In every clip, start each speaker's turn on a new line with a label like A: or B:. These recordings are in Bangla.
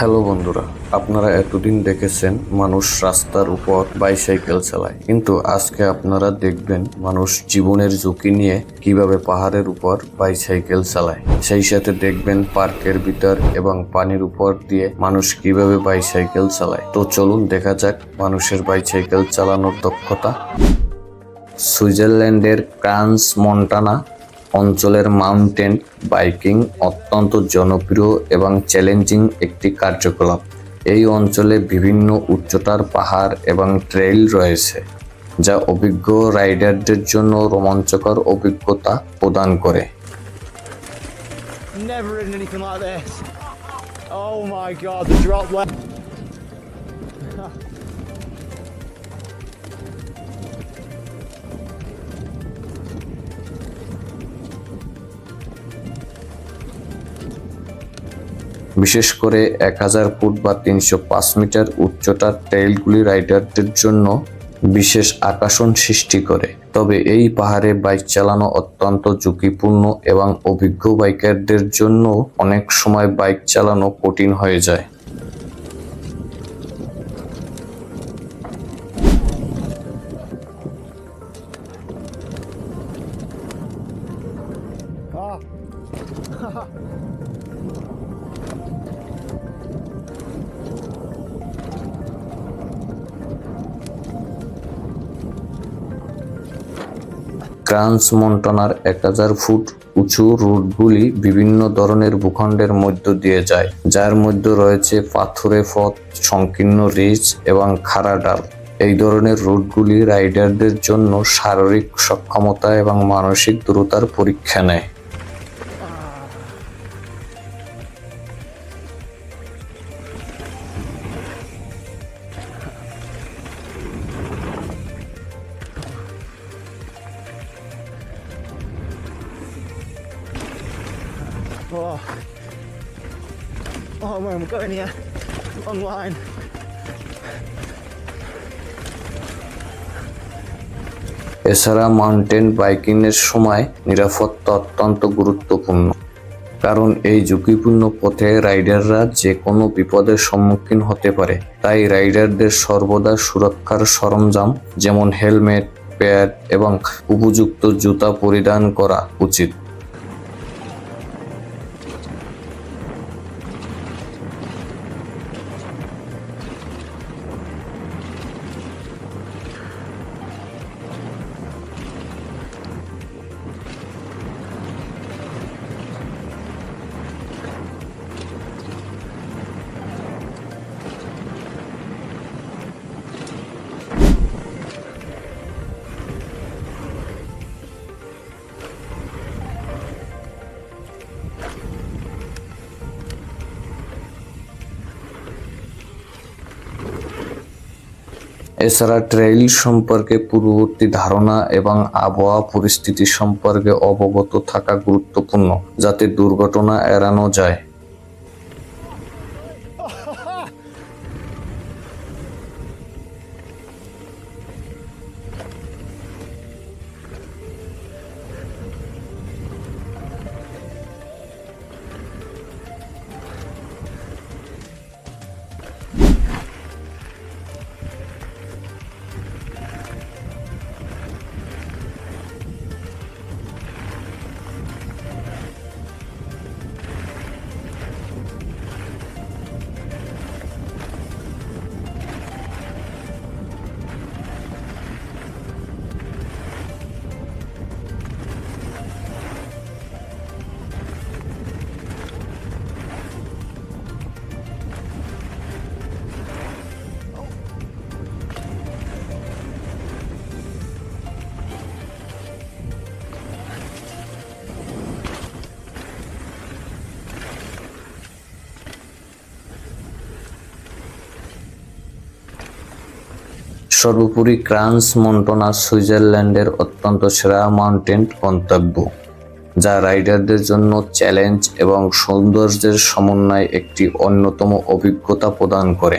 A: হ্যালো বন্ধুরা, আপনারা এতদিন দেখেছেন মানুষ রাস্তার উপর বাইসাইকেল চালায়। কিন্তু আজকে আপনারা দেখবেন মানুষ জীবনের ঝুঁকি নিয়ে কীভাবে পাহাড়ের উপর বাইসাইকেল চালায়। সেই সাথে দেখবেন পার্কের ভিতর এবং পানির উপর দিয়ে মানুষ কীভাবে বাইসাইকেল চালায়। তো চলুন দেখা যাক মানুষের বাইসাইকেল চালানোর দক্ষতা। সুইজারল্যান্ডের ক্রান্স মন্টানা অঞ্চলের মাউন্টেন বাইকিং অত্যন্ত জনপ্রিয় এবং চ্যালেঞ্জিং একটি কার্যকলাপ এই অঞ্চলে বিভিন্ন উচ্চতার পাহাড় এবং ট্রেইল রয়েছে যা অভিজ্ঞ রাইডারদের জন্য রোমাঞ্চকর অভিজ্ঞতা প্রদান করে
B: Never ridden anything like this. Oh my god, the drop left.
A: বিশেষ করে এক হাজার ফুট বা তিনশো পাঁচ মিটার উচ্চতার ট্রেইলগুলি রাইডারদের জন্য বিশেষ আকর্ষণ সৃষ্টি করে। তবে এই পাহাড়ে বাইক চালানো অত্যন্ত ঝুঁকিপূর্ণ এবং অভিজ্ঞ বাইকারদের জন্য অনেক সময় বাইক চালানো কঠিন হয়ে যায়। ক্রান্স মন্টনার এক হাজার ফুট উঁচু রুটগুলি বিভিন্ন ধরনের ভূখণ্ডের মধ্য দিয়ে যায়, যার মধ্যে রয়েছে পাথুরে পথ সংকীর্ণ রিচ এবং খাড়া ডাল। এই ধরনের রুটগুলি রাইডারদের জন্য শারীরিক সক্ষমতা এবং মানসিক দূরতার পরীক্ষা নেয়।
B: Oh. Oh man, we're going here. Long line.
A: এছাড়া মাউন্টেন বাইকিংয়ের সময় নিরাপত্তা অত্যন্ত গুরুত্বপূর্ণ কারণ এই ঝুঁকিপূর্ণ পথে রাইডাররা যে কোনো বিপদের সম্মুখীন হতে পারে তাই রাইডারদের সর্বদা সুরক্ষার সরঞ্জাম যেমন হেলমেট প্যাড এবং উপযুক্ত জুতা পরিধান করা উচিত এছাড়া ট্রেইল সম্পর্কে পূর্ববর্তী ধারণা এবং আবহাওয়া পরিস্থিতি সম্পর্কে অবগত থাকা গুরুত্বপূর্ণ, যাতে দুর্ঘটনা এড়ানো যায়। সর্বোপরি ক্রান্স মন্টনা সুইজারল্যান্ডের অত্যন্ত সেরা মাউন্টেন গন্তব্য, যা রাইডারদের জন্য চ্যালেঞ্জ এবং সৌন্দর্যের সমন্বয় একটি অন্যতম অভিজ্ঞতা প্রদান করে।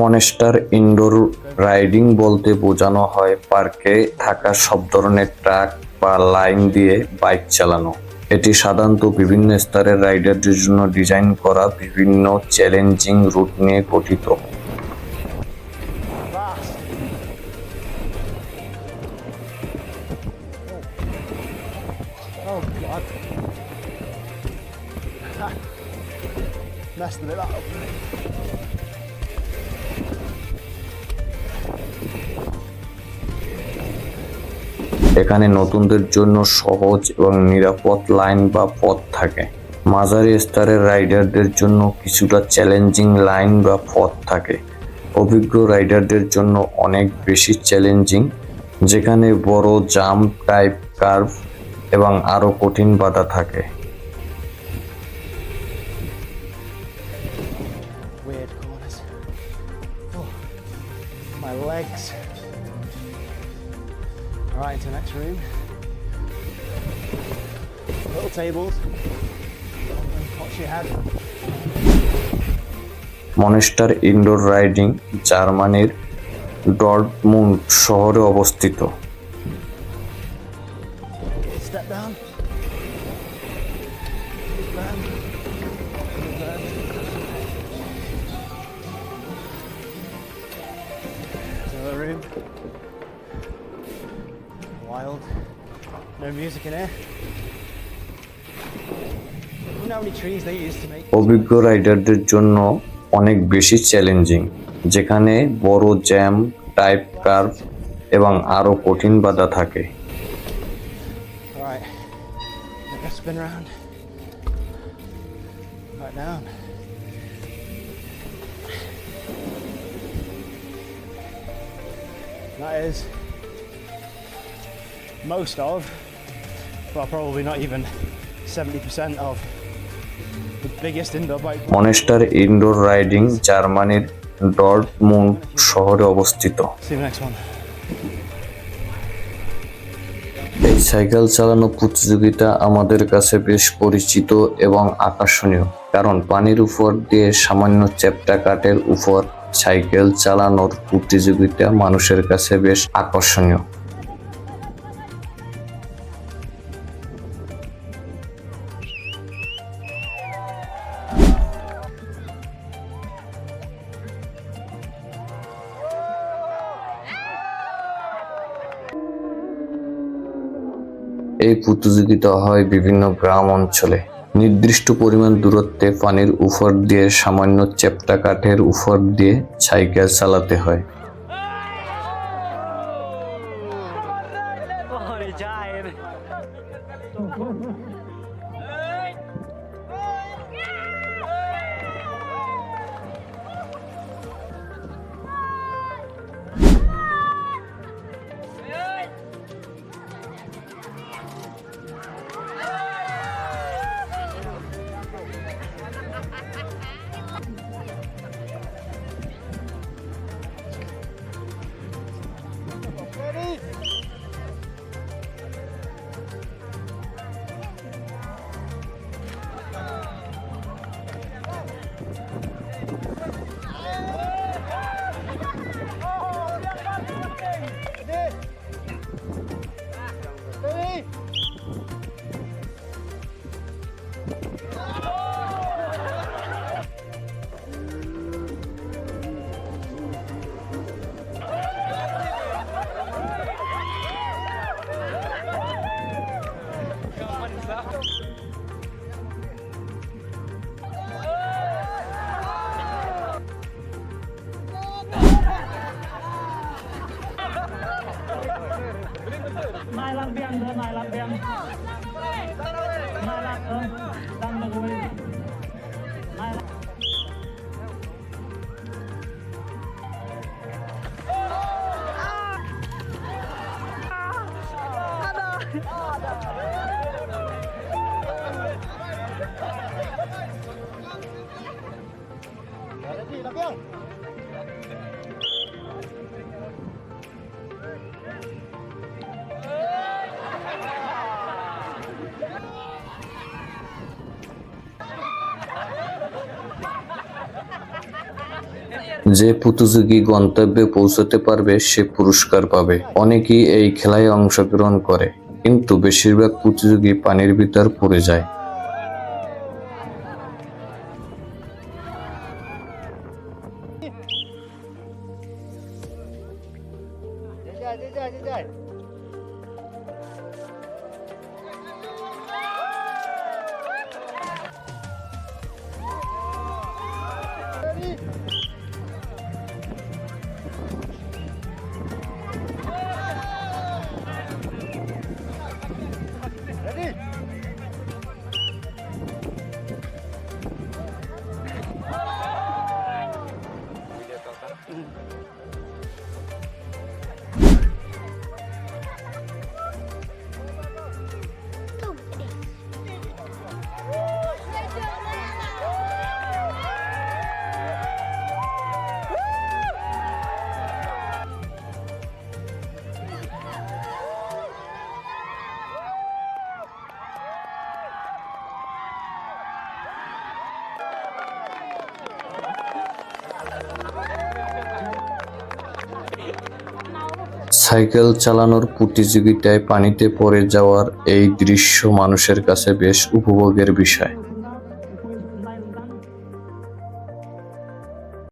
A: মনেস্টার ইনডোর রাইডিং বলতে বোঝানো হয় পার্কে থাকা সব ধরনের ট্রাক বা লাইন দিয়ে বাইক চালানো এটি সাধারণত বিভিন্ন স্তরের রাইডারদের জন্য ডিজাইন করা বিভিন্ন চ্যালেঞ্জিং রুট নিয়ে গঠিত
B: Fast. Oh it up.
A: এখানে নতুনদের জন্য সহজ এবং নিরাপদ লাইন বা পথ থাকে। মাঝারি স্তরের রাইডারদের জন্য কিছুটা চ্যালেঞ্জিং লাইন বা পথ থাকে। অভিজ্ঞ রাইডারদের জন্য অনেক বেশি চ্যালেঞ্জিং, যেখানে বড় জাম্প টাইপ কার্ভ এবং আরও কঠিন বাধা থাকে।
B: Little tables. Watch your head.
A: Monster indoor riding জার্মানির ডর্টমুন্ড শহরে অবস্থিত.
B: Wild. No music in here.
A: অভিজ্ঞ রাইডারদের জন্য অনেক বেশি চ্যালেঞ্জিং যেখানে বড় জ্যাম টাইপ কার্ভ এবং আরও কঠিন বাধা থাকে। মনেস্টার ইনডোর রাইডিং জার্মানির ডর্টমুন্ড শহরে অবস্থিত. এই সাইকেল চালানো প্রতিযোগিতা আমাদের কাছে বেশ পরিচিত এবং আকর্ষণীয় কারণ পানির উপর দিয়ে সামান্য চ্যাপ্টা কাঠের উপর সাইকেল চালানোর প্রতিযোগিতা মানুষের কাছে বেশ আকর্ষণীয় প্রতিযোগিতা হয় বিভিন্ন গ্রাম অঞ্চলে। নির্দিষ্ট পরিমাণ দূরত্বে পানির উপর দিয়ে সামান্য চেপটা কাঠের উপর দিয়ে সাইকেল চালাতে হয়।
C: mai làm biên thôi mai làm biên mai làm ơ đang được quên mai làm
B: Hãy subscribe cho kênh Ghiền Mì Gõ Để không bỏ lỡ những video hấp dẫn
A: যে প্রতিযোগী গন্তব্যে পৌঁছতে পারবে, সে পুরস্কার পাবে। অনেকেই এই খেলায় অংশগ্রহণ করে, কিন্তু বেশিরভাগ প্রতিযোগী পানির ভিতর পড়ে যায়। সাইকেল চালানোর প্রতিযোগিতায় পানিতে পড়ে যাওয়ার এই দৃশ্য মানুষের কাছে বেশ উপভোগের বিষয়।